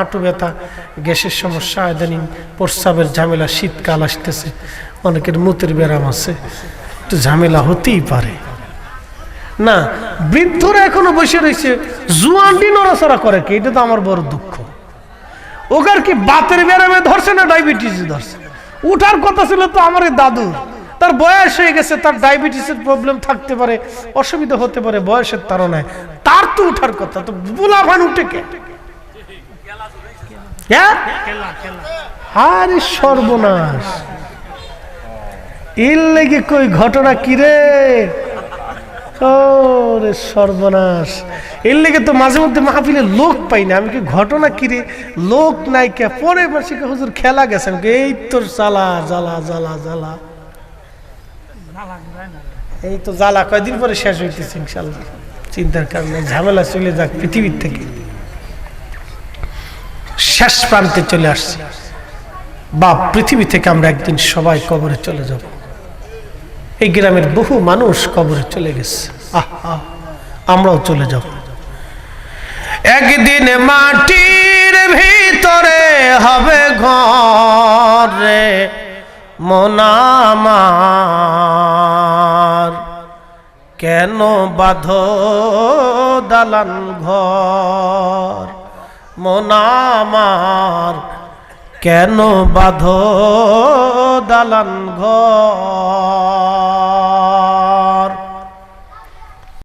হাঁটু ব্যথা, গ্যাসের সমস্যা, ইদানিং প্রস্রাবের ঝামেলা, শীতকাল আসতেছে, অনেকের মুতের ব্যারাম আছে, একটু ঝামেলা হতেই পারে। না, বৃদ্ধরা এখনও বসে রয়েছে, জুয়ান্ডি নড়াচড়া করে কি? এটা তো আমার বড় দুঃখ। ওকার কি বাতের ব্যারামে ধরছে না ডায়াবেটিস ধরছে? উঠার কথা ছিল তো আমার দাদু তার বয়স হয়ে গেছে, তার ডায়াবেটিসের প্রবলেম থাকতে পারে, অসুবিধা হতে পারে বয়সের তারণায় তার তো উঠার কথা, তো বুলাভান উঠে কে? আরে সর্বনাশ। এর লেগে কই ঘটনা কিরে ওরে সর্বনাশ। এর লেগে তো মাঝে মধ্যে মাহফিলে লোক পাই না। আমি কি ঘটনা কিরে লোক নাই কে? পরে মাসে হুজুর খেলা গেছে? আমি এই তোর জ্বালা জ্বালা জ্বালা জ্বালা। এই তো জ্বালা কয়দিন পরে শেষ হইতেছে ইনশাল্লাহ। চিন্তার কারণে ঝামেলা চলে যাক পৃথিবীর থেকে। শেষ প্রান্তে চলে আসছি। বা পৃথিবী থেকে আমরা একদিন সবাই কবরে চলে যাব। এই গ্রামের বহু মানুষ কবরে চলে গেছে। আহ আমরাও চলে যাব। একদিন মাটির ভিতরে হবে ঘরে মনামার কেন বাধ দালান ঘর? মনামার কেন বাধ দালান ঘর?